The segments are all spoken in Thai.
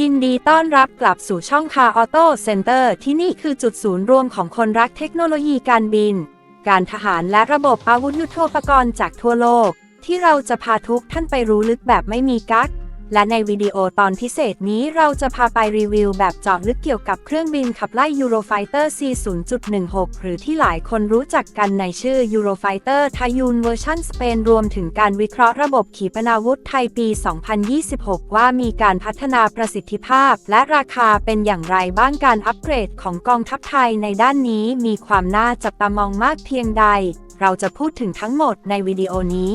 ยินดีต้อนรับกลับสู่ช่องคาออโต้เซ็นเตอร์ที่นี่คือจุดศูนย์รวมของคนรักเทคโนโลยีการบิน การทหารและระบบอาวุธยุโทโธปกรณ์จากทั่วโลก ที่เราจะพาทุกท่านไปรู้ลึกแบบไม่มีกั๊ก และในวิดีโอตอนพิเศษนี้เราจะพาไปรีวิวแบบเจาะลึกเกี่ยวกับเครื่องบินขับไล่ Eurofighter C0.16 หรือที่หลายคนรู้จักกันในชื่อ Eurofighter t a y u n เวอร์ชันสเปนรวมถึงการวิเคราะห์ระบบขีปนาวุธไทยปี 2026 ว่ามีการพัฒนาประสิทธิภาพ และราคาเป็นอย่างไรบ้างการอัปเกรดของกองทัพไทยในด้านนี้มีความน่าจับตามองมากเพียงใด เราจะพูดถึงทั้งหมดในวิดีโอนี้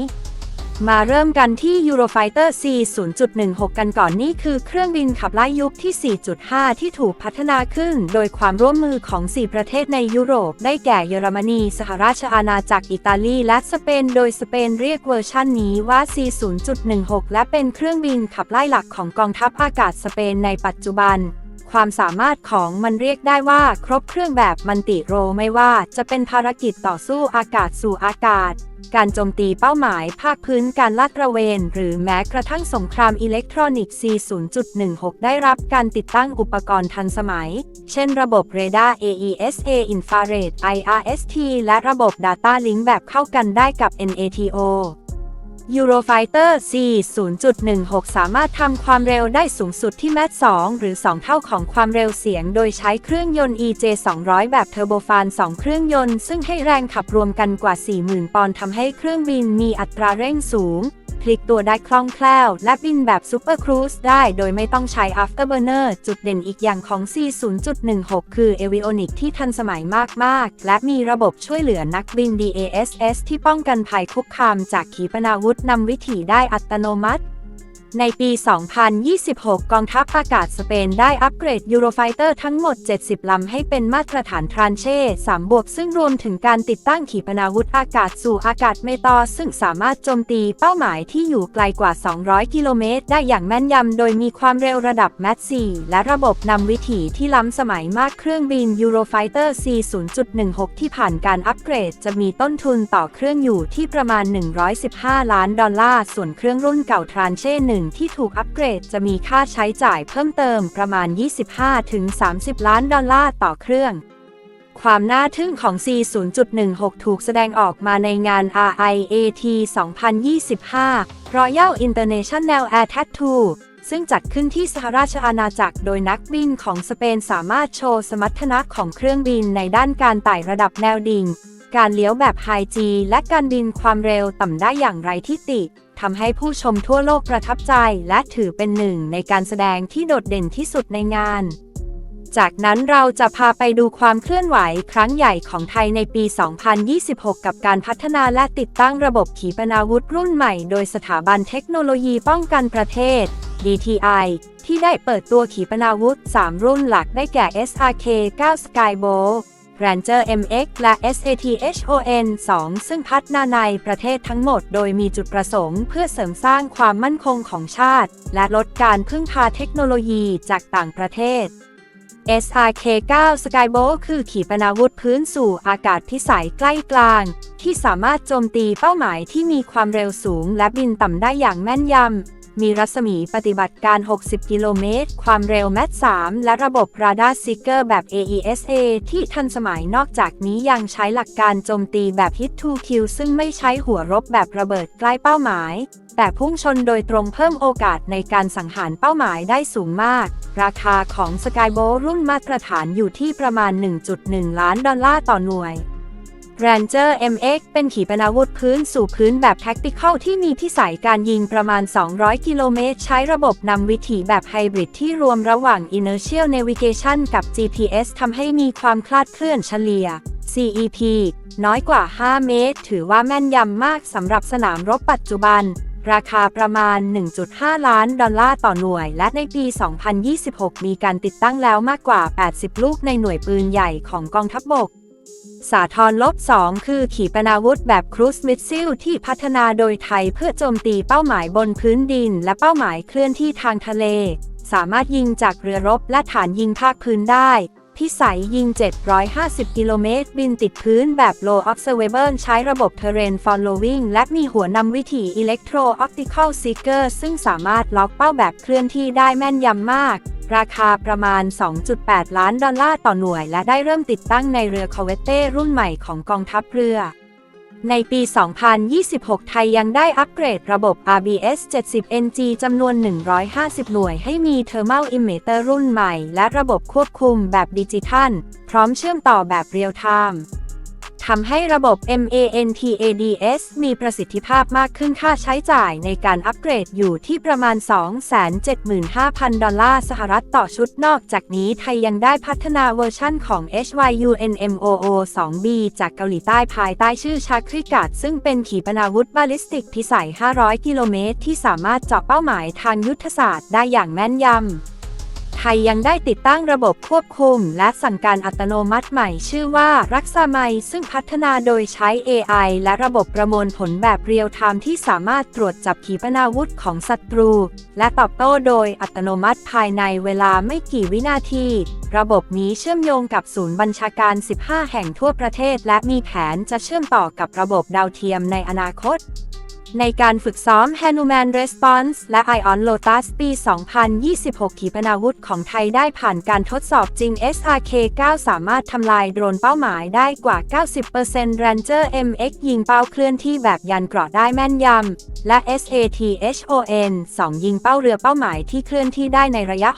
มาเริ่มกันที่ Eurofighter C 0.16 กันก่อนนี่คือเครื่องบินขับไล่ยุคที่ 4.5 ที่ถูกพัฒนาขึ้น โดยความร่วมมือของ 4 ประเทศในยุโรป ได้แก่เยอรมนี สหราชอาณาจักรอิตาลี และสเปน โดยสเปนเรียกเวอร์ชันนี้ว่า C 0.16 และเป็นเครื่องบินขับไล่หลักของกองทัพอากาศสเปนในปัจจุบัน ความสามารถของมันเรียกได้ว่าครบเครื่องแบบมันติโรไม่ว่าจะเป็นภารกิจต่อสู้อากาศสู่อากาศ การโจมตีเป้าหมายภาคพื้นการลาดตระเวน หรือแม้กระทั่งสงครามอิเล็กทรอนิกส์ C0.16 ได้รับการติดตั้งอุปกรณ์ทันสมัย เช่นระบบเรดาร์ AESA Infrared IRST และระบบ Data Link แบบเข้ากันได้กับ NATO Eurofighter C 0.16 สามารถทำความเร็วได้สูงสุดที่แมท2หรือ 2 เท่าของความเร็วเสียง โดยใช้เครื่องยนต์ EJ 200 แบบเทอร์โบฟาน 2 เครื่องยนต์ ซึ่งให้แรงขับรวมกันกว่า 40,000 ปอนด์ทำให้เครื่องบินมีอัตราเร่งสูง ลิกตัวได้คล่องแคล่ว และบินแบบซูเปอร์ครูซได้โดยไม่ต้องใช้ afterburner จุดเด่นอีกอย่างของ C 0.16 คือ avionics ที่ทันสมัยมากๆ และมีระบบช่วยเหลือนักบิน DASS ที่ป้องกันภัยคุกคามจากขีปนาวุธนำวิถีได้อัตโนมัติ ในปี 2026 กองทัพอากาศสเปนได้อัปเกรด Eurofighter ทั้งหมด 70 ลำให้เป็นมาตรฐานทรานเช่ 3 บวก ซึ่งรวมถึงการติดตั้งขีปนาวุธอากาศสู่อากาศเมตอ ซึ่งสามารถโจมตีเป้าหมายที่อยู่ไกลกว่า 200 กิโลเมตร ได้อย่างแม่นยำ โดยมีความเร็วระดับแมท4และระบบนำวิถีที่ล้ำสมัยมากเครื่องบิน Eurofighter C 0.16 ที่ผ่านการอัปเกรด จะมีต้นทุนต่อเครื่องอยู่ที่ประมาณ 115 ล้านดอลลาร์ ส่วนเครื่องรุ่นเก่าทรานเช่หนึ่งที่ถูกอัปเกรดจะมีค่าใช้จ่ายเพิ่มเติมประมาณ 25-30 ล้านดอลลาร์ต่อเครื่อง ความน่าทึ่งของ C 0.16 ถูกแสดงออกมาในงาน RIAT 2025 Royal International Air Tattoo ซึ่งจัดขึ้นที่สหราชอาณาจักรโดยนักบินของสเปนสามารถโชว์สมรรถนะของเครื่องบินในด้านการไต่ระดับแนวดิ่ง การเลี้ยวแบบไฮจีและการบินความเร็วต่ำได้อย่างไรที่ติทำให้ผู้ชมทั่วโลกประทับใจและถือเป็นหนึ่งในการแสดงที่โดดเด่นที่สุดในงาน จากนั้นเราจะพาไปดูความเคลื่อนไหวครั้งใหญ่ของไทยในปี 2026 กับการพัฒนาและติดตั้งระบบขีปนาวุธรุ่นใหม่ โดยสถาบันเทคโนโลยีป้องกันประเทศ DTI ที่ได้เปิดตัวขีปนาวุธ 3 รุ่นหลักได้แก่ SRK-9 Skybolt Ranger MX และ SATHON 2 ซึ่งพัฒนาในประเทศทั้งหมดโดยมีจุดประสงค์เพื่อเสริมสร้างความมั่นคงของชาติ และลดการพึ่งพาเทคโนโลยีจากต่างประเทศ SRK-9 Skybolt คือขีปนาวุธพื้นสู่อากาศพิสัยใกล้กลาง ที่สามารถโจมตีเป้าหมายที่มีความเร็วสูงและบินต่ำได้อย่างแม่นยำ มีรัศมีปฏิบัติการ 60 กิโลเมตร ความเร็วแมท3และระบบราดาร์ซิกเกอร์แบบ AESA ที่ทันสมัยนอกจากนี้ยังใช้หลักการโจมตีแบบ Hit to Kill ซึ่งไม่ใช้หัวรบแบบระเบิดใกล้เป้าหมาย แต่พุ่งชนโดยตรงเพิ่มโอกาสในการสังหารเป้าหมายได้สูงมาก ราคาของ Skybolt รุ่นมาตรฐานอยู่ที่ประมาณ 1.1 ล้านดอลลาร์ต่อหน่วย Ranger MX เป็นขีปนาวุธพื้นสู่พื้นแบบ Tactical ที่มีพิสัยการยิงประมาณ 200 กิโลเมตร ใช้ระบบนำวิถีแบบไฮบริดที่รวมระหว่าง Inertial Navigation กับ GPS ทำให้มีความคลาดเคลื่อนเฉลี่ย CEP น้อยกว่า 5 เมตร ถือว่าแม่นยำมากสำหรับสนามรบปัจจุบัน ราคาประมาณ 1.5 ล้านดอลลาร์ต่อหน่วย และในปี 2026 มีการติดตั้งแล้วมากกว่า 80 ลูกในหน่วยปืนใหญ่ของกองทัพบบก สาทรลบ 2 คือขีปนาวุธแบบครูซมิสซิลที่พัฒนาโดยไทยเพื่อโจมตีเป้าหมายบนพื้นดิน และเป้าหมายเคลื่อนที่ทางทะเล สามารถยิงจากเรือรบและฐานยิงภาคพื้นได้ พิสัยยิง 750 กิโลเมตร บินติดพื้นแบบ low observable ใช้ระบบ terrain following และมีหัวนำวิถี electro optical seeker ซึ่งสามารถล็อกเป้าแบบเคลื่อนที่ได้แม่นยำมาก ราคาประมาณ 2.8 ล้านดอลลาร์ต่อหน่วย และได้เริ่มติดตั้งในเรือคาเวเต้รุ่นใหม่ของกองทัพเรือ ในปี 2026 ไทยยังได้อัปเกรดระบบ RBS 70 NG จำนวน 150 หน่วยให้มี Thermal Emitter รุ่นใหม่ และระบบควบคุมแบบดิจิทัล พร้อมเชื่อมต่อแบบเรียลไทม์ ทำให้ระบบ MANTADS มีประสิทธิภาพมากขึ้นค่าใช้จ่ายในการอัปเกรดอยู่ที่ประมาณ 275,000 ดอลลาร์สหรัฐต่อชุดนอกจากนี้ไทยยังได้พัฒนาเวอร์ชั่นของ HYUNMOO 2B จากเกาหลีใต้ภายใต้ชื่อชาคริกาดซึ่งเป็นขีปนาวุธบาลิสติกพิสัย 500 กิโลเมตร ที่สามารถเจาะเป้าหมายทางยุทธศาสตร์ได้อย่างแม่นยำ ไทยยังได้ติดตั้งระบบควบคุม และสั่งการอัตโนมัติใหม่ชื่อว่ารักษาไมซึ่งพัฒนาโดยใช้ AI และระบบประมวลผลแบบเรียลไทม์ที่สามารถตรวจจับขีปนาวุธของศัตรู และตอบโต้โดยอัตโนมัติภายในเวลาไม่กี่วินาที ระบบนี้เชื่อมโยงกับศูนย์บัญชาการ 15 แห่งทั่วประเทศ และมีแผนจะเชื่อมต่อกับระบบดาวเทียมในอนาคต ในการฝึกซ้อม Hanuman Response และ Ion Lotus ปี 2026 ขีปนาวุธของไทยได้ผ่านการทดสอบจริง SRK-9 สามารถทำลายโดรนเป้าหมายได้กว่า 90% Ranger MX ยิงเป้าเคลื่อนที่แบบยันเกราะได้แม่นยำ และ SATHON 2 ยิงเป้าเรือเป้าหมายที่เคลื่อนที่ได้ในระยะ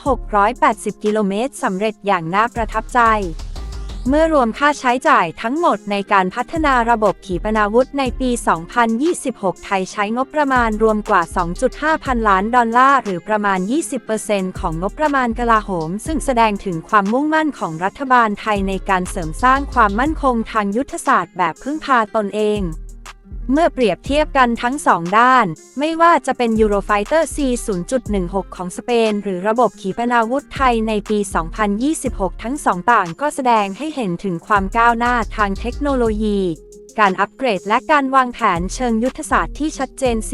680 กิโลเมตรสำเร็จอย่างน่าประทับใจ เมื่อรวมค่าใช้จ่ายทั้งหมดในการพัฒนาระบบขีปนาวุธในปี 2026 ไทยใช้งบประมาณรวมกว่า 2.5 พันล้านดอลลาร์หรือประมาณ 20%ของงบประมาณกลาโหม ซึ่งแสดงถึงความมุ่งมั่นของรัฐบาลไทยในการเสริมสร้างความมั่นคงทางยุทธศาสตร์แบบพึ่งพาตนเอง เมื่อเปรียบเทียบกันทั้งสองด้าน ไม่ว่าจะเป็น Eurofighter C 0.16 ของสเปน หรือระบบขีปนาวุธไทยในปี 2026 ทั้งสองต่างก็แสดงให้เห็นถึงความก้าวหน้าทางเทคโนโลยี การอัปเกรดและการวางแผนเชิงยุทธศาสตร์ที่ชัดเจน C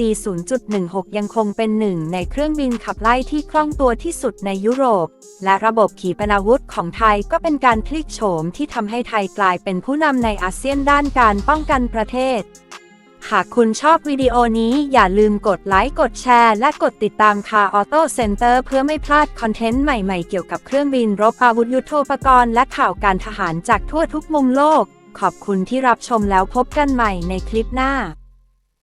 0.16 ยังคงเป็นหนึ่งในเครื่องบินขับไล่ที่คล่องตัวที่สุดในยุโรป และระบบขีปนาวุธของไทยก็เป็นการพลิกโฉมที่ทำให้ไทยกลายเป็นผู้นำในอาเซียนด้านการป้องกันประเทศ หากคุณชอบวิดีโอนี้อย่าลืมกดไลค์ กดแชร์ และกดติดตามคาออโต้เซ็นเตอร์เพื่อไม่พลาดคอนเทนต์ใหม่ๆ เกี่ยวกับเครื่องบินรบอาวุธยุโทโธปกรณ์และข่าวการทหารจากทั่วทุกมุมโลก ขอบคุณที่รับชมแล้วพบกันใหม่ในคลิปหน้า